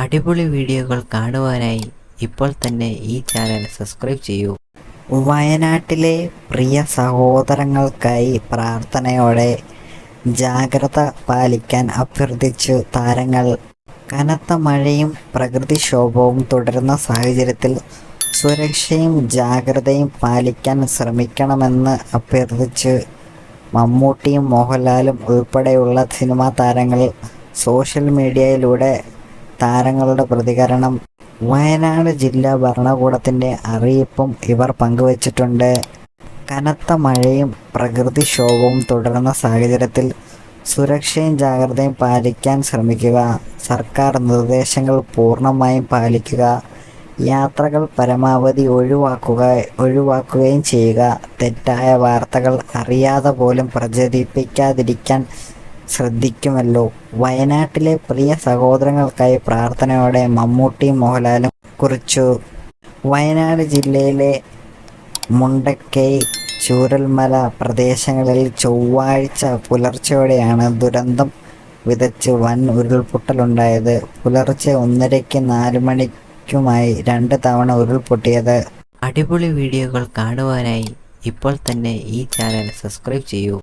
അടിപൊളി വീഡിയോകൾ കാണുവാനായി ഇപ്പോൾ തന്നെ ഈ ചാനൽ സബ്സ്ക്രൈബ് ചെയ്യൂ. വയനാട്ടിലെ പ്രിയ സഹോദരങ്ങൾക്കായി പ്രാർത്ഥനയോടെ ജാഗ്രത പാലിക്കാൻ അഭ്യർത്ഥിച്ചു താരങ്ങൾ. കനത്ത മഴയും പ്രകൃതിക്ഷോഭവും തുടരുന്ന സാഹചര്യത്തിൽ സുരക്ഷയും ജാഗ്രതയും പാലിക്കാൻ ശ്രമിക്കണമെന്ന് അഭ്യർത്ഥിച്ച്. മമ്മൂട്ടിയും മോഹൻലാലും ഉൾപ്പെടെയുള്ള സിനിമാ താരങ്ങൾ സോഷ്യൽ മീഡിയയിലൂടെ താരങ്ങളുടെ പ്രതികരണം. വയനാട് ജില്ലാ ഭരണകൂടത്തിന്റെ അറിയിപ്പും ഇവർ പങ്കുവച്ചിട്ടുണ്ട്. കനത്ത മഴയും പ്രകൃതിക്ഷോഭവും തുടരുന്ന സാഹചര്യത്തിൽ സുരക്ഷയും ജാഗ്രതയും പാലിക്കാൻ ശ്രമിക്കുക. സർക്കാർ നിർദ്ദേശങ്ങൾ പൂർണമായും പാലിക്കുക. യാത്രകൾ പരമാവധി ഒഴിവാക്കുക ഒഴിവാക്കുകയും ചെയ്യുക. തെറ്റായ വാർത്തകൾ അറിയാതെ പോലും പ്രചരിപ്പിക്കാതിരിക്കാൻ ശ്രദ്ധിക്കുമല്ലോ. വയനാട്ടിലെ പ്രിയ സഹോദരങ്ങൾക്കായി പ്രാർത്ഥനയോടെ മമ്മൂട്ടിയും മോഹൻലാലും കുറിച്ചു. വയനാട് ജില്ലയിലെ മുണ്ടക്കൈ ചൂരൽമല പ്രദേശങ്ങളിൽ ചൊവ്വാഴ്ച പുലർച്ചെയോടെയാണ് ദുരന്തം വിതച്ച് വൻ ഉരുൾപൊട്ടലുണ്ടായത്. പുലർച്ചെ ഒന്നരയ്ക്ക് നാല് മണിക്കുമായി രണ്ട് തവണ ഉരുൾപൊട്ടിയത്. അടിപൊളി വീഡിയോകൾ കാണുവാനായി ഇപ്പോൾ തന്നെ ഈ ചാനൽ സബ്സ്ക്രൈബ് ചെയ്യൂ.